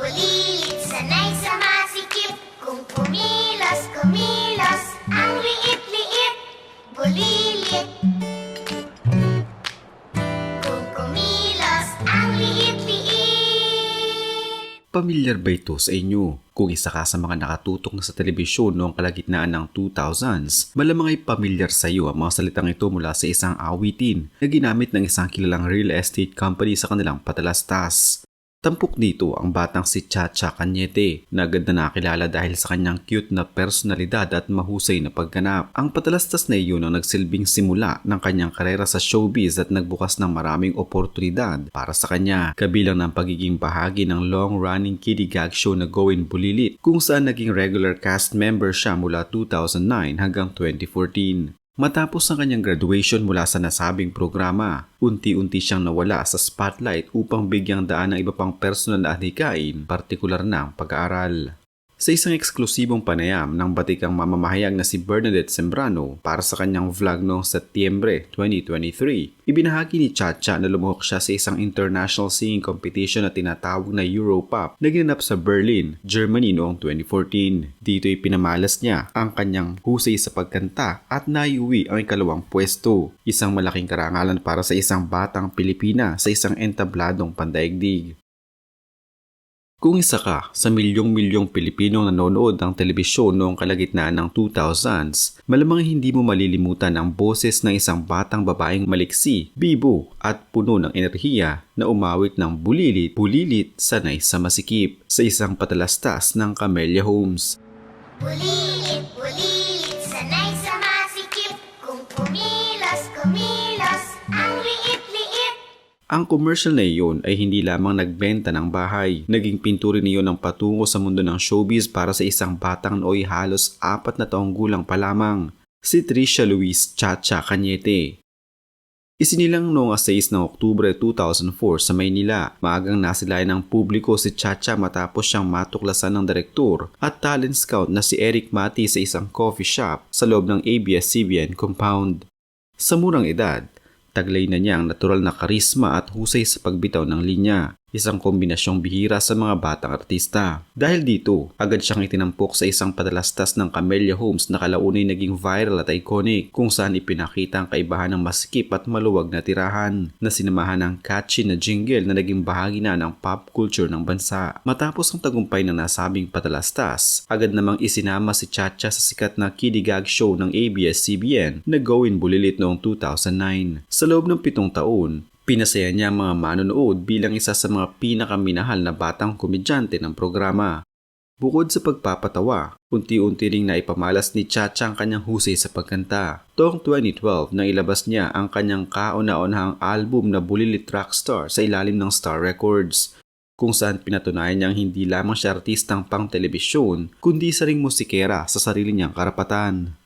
bulilit, sanay sa masikip Kung kumilos, ang liit-liit Bulilit Kung ang liit-liit Pamilyar ba ito sa inyo? Kung isa ka sa mga nakatutok na sa telebisyon noong kalagitnaan ng 2000s, malamang ay pamilyar sa iyo ang mga salitang ito mula sa isang awitin na ginamit ng isang kilalang real estate company sa kanilang patalastas. Tampok dito ang batang si Chacha Cañete na agad na nakilala dahil sa kanyang cute na personalidad at mahusay na pagganap. Ang patalastas na iyon ang nagsilbing simula ng kanyang karera sa showbiz at nagbukas ng maraming oportunidad para sa kanya kabilang ng pagiging bahagi ng long-running kiddie gag show na Gawin Bulilit kung saan naging regular cast member siya mula 2009 hanggang 2014. Matapos ang kanyang graduation mula sa nasabing programa, unti-unti siyang nawala sa spotlight upang bigyang daan ng iba pang personal na adhikain, partikular na ang pag-aaral. Sa isang eksklusibong panayam ng batikang mamamahayag na si Bernadette Sembrano para sa kanyang vlog noong Setyembre 2023, ibinahagi ni Chacha na lumuhok siya sa isang international singing competition na tinatawag na Europop na ginanap sa Berlin, Germany noong 2014. Dito ipinamalas niya ang kanyang husay sa pagkanta at naiuwi ang ikalawang pwesto, isang malaking karangalan para sa isang batang Pilipina sa isang entabladong pandaigdig. Kung isa ka sa milyong-milyong Pilipinong nanonood ng telebisyon noong kalagitnaan ng 2000s, malamang hindi mo malilimutan ang boses ng isang batang babaeng maliksi, bibo at puno ng enerhiya na umawit ng bulilit, bulilit, sanay sa masikip sa isang patalastas ng Camellia Homes. Bulilit, bulilit, Ang commercial na iyon ay hindi lamang nagbenta ng bahay. Naging pinturin niyon ng patungo sa mundo ng showbiz para sa isang batang nooy halos apat na taong gulang pa lamang, si Trisha Luis Chacha Cañete. Isinilang noong 6 ng Oktubre 2004 sa Maynila, maagang nasilayan ng publiko si Chacha matapos siyang matuklasan ng direktor at talent scout na si Eric Mati sa isang coffee shop sa loob ng ABS-CBN compound. Sa murang edad, taglay na niya ang natural na karisma at husay sa pagbitaw ng linya, isang kombinasyong bihira sa mga batang artista. Dahil dito, agad siyang itinampok sa isang padalastas ng Camellia Homes na kalaunay naging viral at iconic kung saan ipinakita ang kaibahan ng masikip at maluwag na tirahan na sinamahan ng catchy na jingle na naging bahagi na ng pop culture ng bansa. Matapos ang tagumpay ng nasabing padalastas, agad namang isinama si Chacha sa sikat na kiddie gag show ng ABS-CBN na Gawin Bulilit noong 2009. Sa loob ng pitong taon, Pinasaya niya ang mga manonood bilang isa sa mga pinakaminahal na batang komedyante ng programa. Bukod sa pagpapatawa, unti-unti ring naipamalas ni Chacha ang kanyang husay sa pagkanta. Toong 2012 nang ilabas niya ang kanyang kauna-unahang album na Bulilit Rockstar sa ilalim ng Star Records kung saan pinatunayan niyang hindi lamang siya artistang pang telebisyon, kundi isa ring musikera sa sarili niyang karapatan.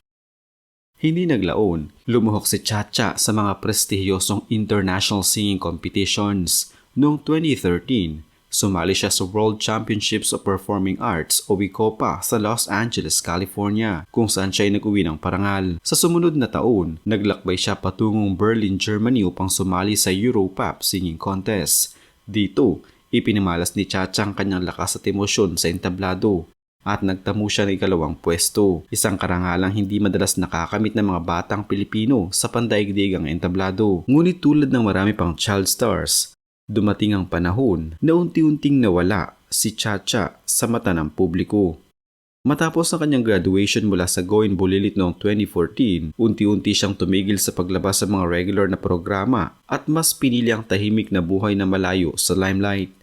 Hindi naglaon, lumuhok si Chacha sa mga prestihiyosong international singing competitions. Noong 2013, sumali siya sa World Championships of Performing Arts o WICOPA sa Los Angeles, California, kung saan siya ay nag-uwi ng parangal. Sa sumunod na taon, naglakbay siya patungong Berlin, Germany upang sumali sa Europop Singing Contest. Dito, ipinamalas ni Chacha ang kanyang lakas at emosyon sa entablado at nagtamo siya ng ikalawang pwesto. Isang karangalang hindi madalas nakakamit ng mga batang Pilipino sa pandaigdigang entablado. Ngunit tulad ng marami pang child stars, dumating ang panahon na unti-unting nawala si Chacha sa mata ng publiko. Matapos ang kanyang graduation mula sa Gawin Bulilit noong 2014, unti-unti siyang tumigil sa paglabas sa mga regular na programa at mas pinili ang tahimik na buhay na malayo sa limelight.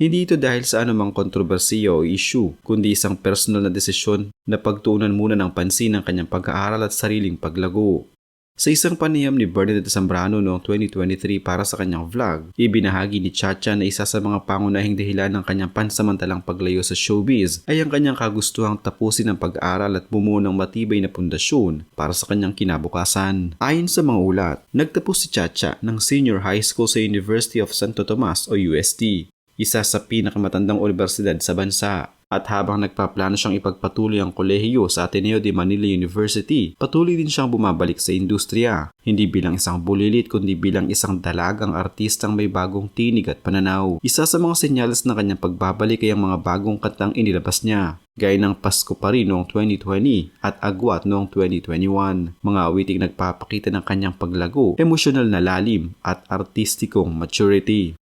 Hindi ito dahil sa anumang kontrobersiya o issue, kundi isang personal na desisyon na pagtuunan muna ng pansin ng kanyang pag-aaral at sariling paglago. Sa isang panayam ni Bernadette Zambrano noong 2023 para sa kanyang vlog, ibinahagi ni Chacha na isa sa mga pangunahing dahilan ng kanyang pansamantalang paglayo sa showbiz ay ang kanyang kagustuhang tapusin ang pag-aaral at bumuo ng matibay na pundasyon para sa kanyang kinabukasan. Ayon sa mga ulat, nagtapos si Chacha ng senior high school sa University of Santo Tomas o UST isa sa pinakamatandang universidad sa bansa. At habang nagpaplano siyang ipagpatuloy ang kolehiyo sa Ateneo de Manila University, patuloy din siyang bumabalik sa industriya. Hindi bilang isang bulilit kundi bilang isang dalagang artistang may bagong tinig at pananaw. Isa sa mga senyales ng kanyang pagbabalik ay ang mga bagong kantang inilabas niya gaya ng Pasko pa rin noong 2020 at Agwat noong 2021. Mga awiting nagpapakita ng kanyang paglago, emosyonal na lalim at artistikong maturity.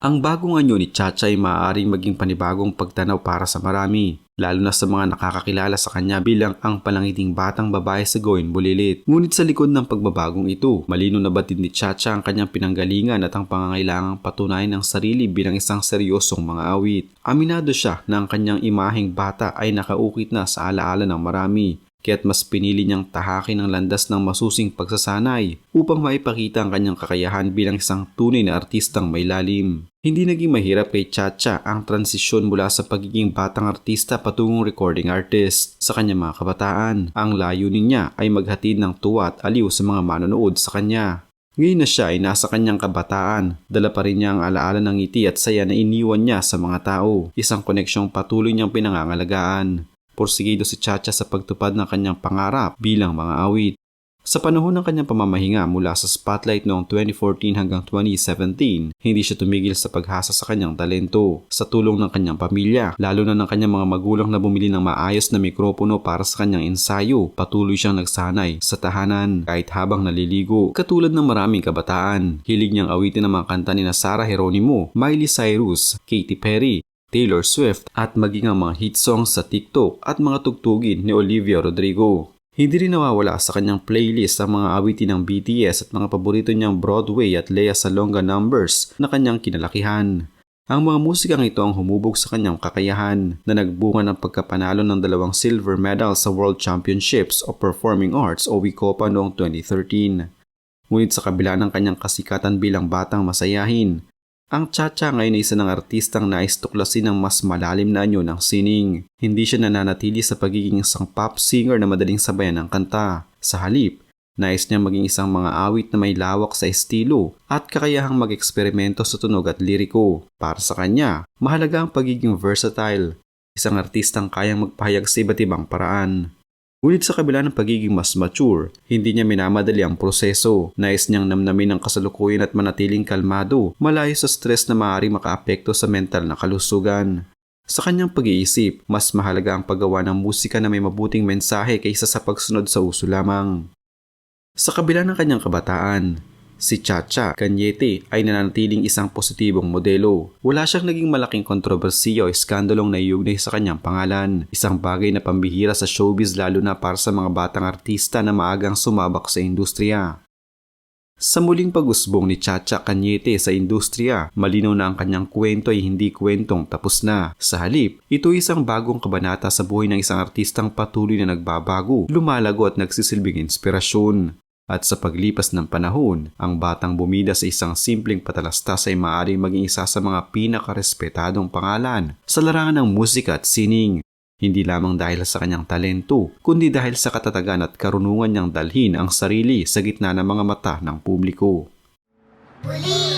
Ang bagong anyo ni Chacha ay maaaring maging panibagong pagtanaw para sa marami, lalo na sa mga nakakakilala sa kanya bilang ang palangiting batang babae sa Goin Bulilit. Ngunit sa likod ng pagbabagong ito, malino na batid ni Chacha ang kanyang pinanggalingan at ang pangangailangang patunayan ng sarili bilang isang seryosong mga awit. Aminado siya na ang kanyang imaheng bata ay nakaukit na sa alaala ng marami kaya't mas pinili niyang tahakin ang landas ng masusing pagsasanay upang maipakita ang kanyang kakayahan bilang isang tunay na artistang may lalim. Hindi naging mahirap kay Chacha ang transisyon mula sa pagiging batang artista patungong recording artist sa kanyang mga kabataan. Ang layunin niya ay maghatid ng tuwa at aliw sa mga manonood sa kanya. Ngayon na siya ay nasa kanyang kabataan, dala pa rin niya ang alaala ng ngiti at saya na iniwan niya sa mga tao, isang koneksyong patuloy niyang pinangangalagaan porsigido si Chacha sa pagtupad ng kanyang pangarap bilang mga awit. Sa panahon ng kanyang pamamahinga mula sa spotlight noong 2014 hanggang 2017, hindi siya tumigil sa paghasa sa kanyang talento. Sa tulong ng kanyang pamilya, lalo na ng kanyang mga magulang na bumili ng maayos na mikropono para sa kanyang ensayo, patuloy siyang nagsanay sa tahanan kahit habang naliligo. Katulad ng maraming kabataan, hilig niyang awitin ang mga kanta ni Sarah Geronimo, Miley Cyrus, Katy Perry, Taylor Swift at maging ang mga hit songs sa TikTok at mga tugtugin ni Olivia Rodrigo. Hindi rin nawawala sa kanyang playlist ang mga awitin ng BTS at mga paborito niyang Broadway at Lea Salonga numbers na kanyang kinalakihan. Ang mga musikang ito ang humubog sa kanyang kakayahan na nagbunga ng pagkapanalo ng dalawang silver medal sa World Championships of Performing Arts o WICOPA noong 2013. Ngunit sa kabila ng kanyang kasikatan bilang batang masayahin, ang Chacha ngayon ay isa ng artistang nais tuklasin ng mas malalim na anyo ng sining. Hindi siya nananatili sa pagiging isang pop singer na madaling sabayan ng kanta. Sa halip, nais niya maging isang mga awit na may lawak sa estilo at kakayahang mag-eksperimento sa tunog at liriko. Para sa kanya, mahalaga ang pagiging versatile. Isang artistang kayang magpahayag sa iba't ibang paraan. Ngunit sa kabila ng pagiging mas mature, hindi niya minamadali ang proseso. Nais niyang namnamin ang kasalukuyan at manatiling kalmado, malayo sa stress na maaaring makaapekto sa mental na kalusugan. Sa kanyang pag-iisip, mas mahalaga ang paggawa ng musika na may mabuting mensahe kaysa sa pagsunod sa uso lamang. Sa kabila ng kanyang kabataan, Si Chacha Cañete ay nananatiling isang positibong modelo. Wala siyang naging malaking kontrobersiya o iskandalong naiugnay sa kanyang pangalan. Isang bagay na pambihira sa showbiz lalo na para sa mga batang artista na maagang sumabak sa industriya. Sa muling pag-usbong ni Chacha Cañete sa industriya, malinaw na ang kanyang kwento ay hindi kwentong tapos na. Sa halip, ito ay isang bagong kabanata sa buhay ng isang artistang patuloy na nagbabago, lumalago at nagsisilbing inspirasyon. At sa paglipas ng panahon, ang batang bumida sa isang simpleng patalastas ay maaaring maging isa sa mga pinakarespetadong pangalan sa larangan ng musika at sining. Hindi lamang dahil sa kanyang talento, kundi dahil sa katatagan at karunungan niyang dalhin ang sarili sa gitna ng mga mata ng publiko. Bulilit,